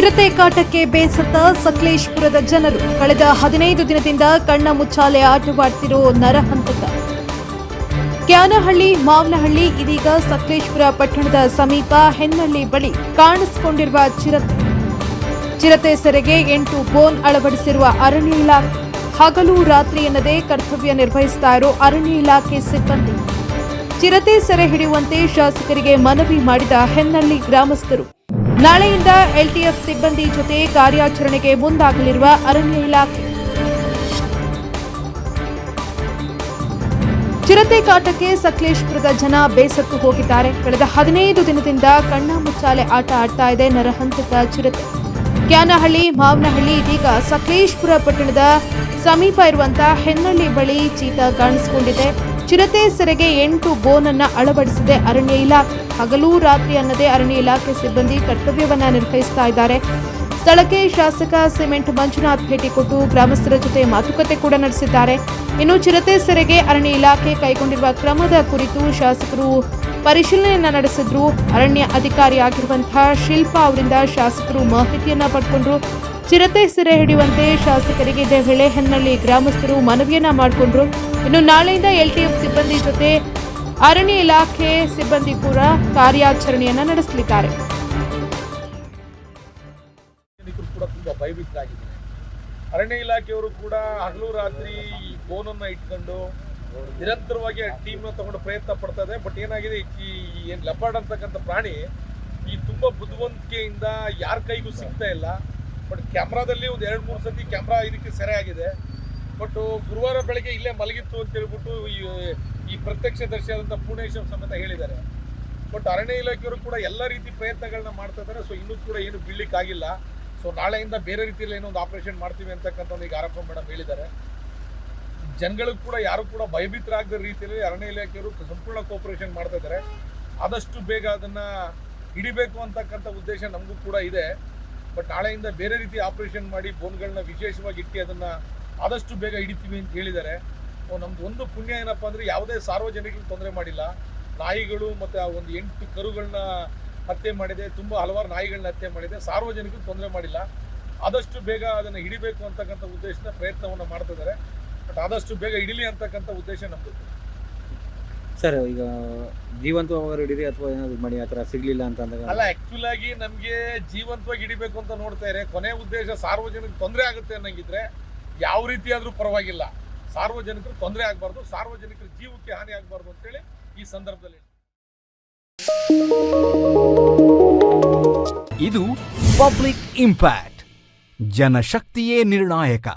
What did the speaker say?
ಚಿರತೆ ಕಾಟಕ್ಕೆ ಬೇಸತ್ತ ಸಕಲೇಶ್ಪುರದ ಜನರು ಕಳೆದ ಹದಿನೈದು ದಿನದಿಂದ ಕಣ್ಣ ಮುಚ್ಚಾಲೆ ಆಟವಾಡ್ತಿರೋ ನರಹಂತಕ. ಕ್ಯಾನಹಳ್ಳಿ, ಮಾವನಹಳ್ಳಿ ಇದೀಗ ಸಕಲೇಶ್ಪುರ ಪಟ್ಟಣದ ಸಮೀಪ ಹೆನ್ನಳ್ಳಿ ಬಳಿ ಕಾಣಿಸಿಕೊಂಡಿರುವ ಚಿರತೆ. ಚಿರತೆ ಸೆರೆಗೆ ಎಂಟು ಬೋನ್ ಅಳವಡಿಸಿರುವ ಅರಣ್ಯ ಇಲಾಖೆ. ಹಗಲು ರಾತ್ರಿ ಎನ್ನದೇ ಕರ್ತವ್ಯ ನಿರ್ವಹಿಸ್ತಾ ಇರೋ ಅರಣ್ಯ ಇಲಾಖೆ ಸಿಬ್ಬಂದಿ. ಚಿರತೆ ಸೆರೆ ಹಿಡಿಯುವಂತೆ ಶಾಸಕರಿಗೆ ಮನವಿ ಮಾಡಿದ ಹೆನ್ನಳ್ಳಿ ಗ್ರಾಮಸ್ಥರು. ನಾಳೆಯಿಂದ ಎಲ್ಟಿಎಫ್ ಸಿಬ್ಬಂದಿ ಜೊತೆ ಕಾರ್ಯಾಚರಣೆಗೆ ಮುಂದಾಗಲಿರುವ ಅರಣ್ಯ ಇಲಾಖೆ. ಚಿರತೆ ಕಾಟಕ್ಕೆ ಸಕಲೇಶ್ಪುರದ ಜನ ಬೇಸತ್ತು ಹೋಗಿದ್ದಾರೆ. ಕಳೆದ ಹದಿನೈದು ದಿನದಿಂದ ಕಣ್ಣಾಮುಚ್ಚಾಲೆ ಆಟ ಆಡ್ತಾ ಇದೆ ನರಹಂತಕ ಚಿರತೆ. ಕ್ಯಾನಹಳ್ಳಿ, ಮಾವನಹಳ್ಳಿ ಇದೀಗ ಸಕಲೇಶ್ಪುರ ಪಟ್ಟಣದ ಸಮೀಪ ಇರುವಂತಹ ಹೆನ್ನಳ್ಳಿ ಬಳಿ ಚೀತ ಕಾಣಿಸಿಕೊಂಡಿದೆ. ಚಿರತೆ ಸೆರೆಗೆ ಎಂಟು ಬೋನ್ ಅನ್ನ ಅಳವಡಿಸಿದೆ ಅರಣ್ಯ ಇಲಾಖೆ ಹಗಲು ರಾತ್ರಿ ಅನ್ನದೇ ಅರಣ್ಯ ಇಲಾಖೆ ಸಿಬ್ಬಂದಿ ಕರ್ತವ್ಯವನ್ನ ನಿರ್ವಹಿಸ್ತಾ ಇದ್ದಾರೆ. ಸ್ಥಳಕ್ಕೆ ಶಾಸಕ ಸಿಮೆಂಟ್ ಮಂಜುನಾಥ್ ಭೇಟಿ ಕೊಟ್ಟು ಗ್ರಾಮಸ್ಥರ ಜೊತೆ ಮಾತುಕತೆ ಕೂಡ ನಡೆಸಿದ್ದಾರೆ. ಇನ್ನು ಚಿರತೆ ಸೆರೆಗೆ ಅರಣ್ಯ ಇಲಾಖೆ ಕೈಗೊಂಡಿರುವ ಕ್ರಮದ ಕುರಿತು ಶಾಸಕರು ಪರಿಶೀಲನೆಯನ್ನ ನಡೆಸಿದ್ರು. ಅರಣ್ಯ ಅಧಿಕಾರಿಯಾಗಿರುವಂತಹ ಶಿಲ್ಪಾ ಅವರಿಂದ ಶಾಸಕರು ಮಾಹಿತಿಯನ್ನ ಪಡ್ಕೊಂಡ್ರು. ಚಿರತೆ ಸೆರೆ ಹಿಡಿಯುವಂತೆ ಶಾಸಕರಿಗೆ ಇದೇ ವೇಳೆ ಹೆನ್ನಳ್ಳಿ ಗ್ರಾಮಸ್ಥರು ಮನವಿಯನ್ನ ಮಾಡಿಕೊಂಡ್ರು. ಇನ್ನು ನಾಳೆಯಿಂದ ಎಲ್ಟಿಎಫ್ ಸಿಬ್ಬಂದಿ ಜೊತೆ ಅರಣ್ಯ ಇಲಾಖೆ ಸಿಬ್ಬಂದಿ ಕೂಡ ಕಾರ್ಯಾಚರಣೆಯನ್ನ ನಡೆಸಲಿದ್ದಾರೆ. ಅರಣ್ಯ ಇಲಾಖೆಯವರು ಕೂಡ ಹಗಲು ರಾತ್ರಿ ಫೋನನ್ನು ಇಟ್ಕೊಂಡು ನಿರಂತರವಾಗಿ ಟೀಮ್ನ ತಗೊಂಡು ಪ್ರಯತ್ನ ಪಡ್ತಾ ಇದೆ ಬಟ್ ಏನಾಗಿದೆ, ಈ ಏನು ಲೆಪಾರ್ಡ್ ಅಂತಕ್ಕಂಥ ಪ್ರಾಣಿ ಈ ತುಂಬ ಬುದ್ಧಿವಂತಿಕೆಯಿಂದ ಯಾರ ಕೈಗೂ ಸಿಗ್ತಾ ಇಲ್ಲ. ಬಟ್ ಕ್ಯಾಮ್ರಾದಲ್ಲಿ ಒಂದು ಎರಡು ಮೂರು ಸತಿ ಕ್ಯಾಮ್ರಾ ಇದಕ್ಕೆ ಸೆರೆ ಆಗಿದೆ. ಬಟ್ ಗುರುವಾರ ಬೆಳಗ್ಗೆ ಇಲ್ಲೇ ಮಲಗಿತ್ತು ಅಂತ ಹೇಳ್ಬಿಟ್ಟು ಈ ಈ ಪ್ರತ್ಯಕ್ಷದರ್ಶಿಯಾದಂಥ ಪೂರ್ಣೇಶ್ವರ ಸಮೇತ ಹೇಳಿದ್ದಾರೆ. ಬಟ್ ಅರಣ್ಯ ಇಲಾಖೆಯವರು ಕೂಡ ಎಲ್ಲ ರೀತಿ ಪ್ರಯತ್ನಗಳನ್ನ ಮಾಡ್ತಾ ಇದ್ದಾರೆ. ಸೊ ಇನ್ನೂ ಕೂಡ ಏನು ಬೀಳ್ಲಿಕ್ಕಾಗಿಲ್ಲ. ಸೊ ನಾಳೆಯಿಂದ ಬೇರೆ ರೀತಿಯಲ್ಲಿ ಏನೋ ಒಂದು ಆಪರೇಷನ್ ಮಾಡ್ತೀವಿ ಅಂತಕ್ಕಂಥ ಒಂದು ಈಗ ಆರೋಪ ಮೇಡಮ್ ಹೇಳಿದ್ದಾರೆ. ಜನಗಳಿಗೂ ಕೂಡ ಯಾರು ಕೂಡ ಭಯಭೀತರಾಗದ ರೀತಿಯಲ್ಲಿ ಅರಣ್ಯ ಇಲಾಖೆಯವರು ಸಂಪೂರ್ಣ ಕೋಪರೇಷನ್ ಮಾಡ್ತಾ ಇದ್ದಾರೆ. ಆದಷ್ಟು ಬೇಗ ಅದನ್ನ ಹಿಡಿಬೇಕು ಅಂತಕ್ಕಂಥ ಉದ್ದೇಶ ನಮಗೂ ಕೂಡ ಇದೆ. ಬಟ್ ನಾಳೆಯಿಂದ ಬೇರೆ ರೀತಿ ಆಪರೇಷನ್ ಮಾಡಿ ಬೋನ್ಗಳನ್ನ ವಿಶೇಷವಾಗಿ ಇಟ್ಟು ಅದನ್ನ ಆದಷ್ಟು ಬೇಗ ಹಿಡಿತೀವಿ ಅಂತ ಹೇಳಿದ್ದಾರೆ. ನಮ್ದು ಒಂದು ಪುಣ್ಯ ಏನಪ್ಪ ಅಂದರೆ ಯಾವುದೇ ಸಾರ್ವಜನಿಕರಿಗೆ ತೊಂದರೆ ಮಾಡಿಲ್ಲ. ನಾಯಿಗಳು ಮತ್ತೆ ಆ ಒಂದು ಎಂಟು ಕರುಗಳನ್ನ ಹತ್ಯೆ ಮಾಡಿದೆ ತುಂಬ ಹಲವಾರು ನಾಯಿಗಳನ್ನ ಹತ್ಯೆ ಮಾಡಿದೆ ಸಾರ್ವಜನಿಕರಿಗೆ ತೊಂದರೆ ಮಾಡಿಲ್ಲ. ಆದಷ್ಟು ಬೇಗ ಅದನ್ನು ಹಿಡಿಬೇಕು ಅಂತಕ್ಕಂಥ ಉದ್ದೇಶದ ಪ್ರಯತ್ನವನ್ನು ಮಾಡ್ತಾ ಇದ್ದಾರೆ. ಬಟ್ ಆದಷ್ಟು ಬೇಗ ಹಿಡಿಲಿ ಅಂತಕ್ಕಂಥ ಉದ್ದೇಶ ನಮ್ಮದು ಸರ್ ಈಗ ಜೀವಂತವಾಗಿ ಹಿಡೀರಿ ಅಥವಾ ಏನಾದ್ರು ಮಾಡಿ ಆ ಥರ ಸಿಗ್ಲಿಲ್ಲ ಅಂತ ಅಂದಾಗ? ಅಲ್ಲ ಆಕ್ಚುಲ್ ಆಗಿ ನಮಗೆ ಜೀವಂತವಾಗಿ ಹಿಡಿಬೇಕು ಅಂತ ನೋಡ್ತಾ ಇದ್ದಾರೆ ಕೊನೆ ಉದ್ದೇಶ ಸಾರ್ವಜನಿಕ ತೊಂದರೆ ಆಗುತ್ತೆ ಅನ್ನಂಗಿದ್ರೆ ಯಾವ ರೀತಿಯಾದರೂ ಪರವಾಗಿಲ್ಲ. ಸಾರ್ವಜನಿಕರು ತೊಂದರೆ ಆಗಬಾರ್ದು, ಸಾರ್ವಜನಿಕರ ಜೀವಕ್ಕೆ ಹಾನಿ ಆಗಬಾರ್ದು ಅಂತೇಳಿ ಈ ಸಂದರ್ಭದಲ್ಲಿ ಇದು ಪಬ್ಲಿಕ್ ಇಂಪ್ಯಾಕ್ಟ್, ಜನಶಕ್ತಿಯೇ ನಿರ್ಣಾಯಕ.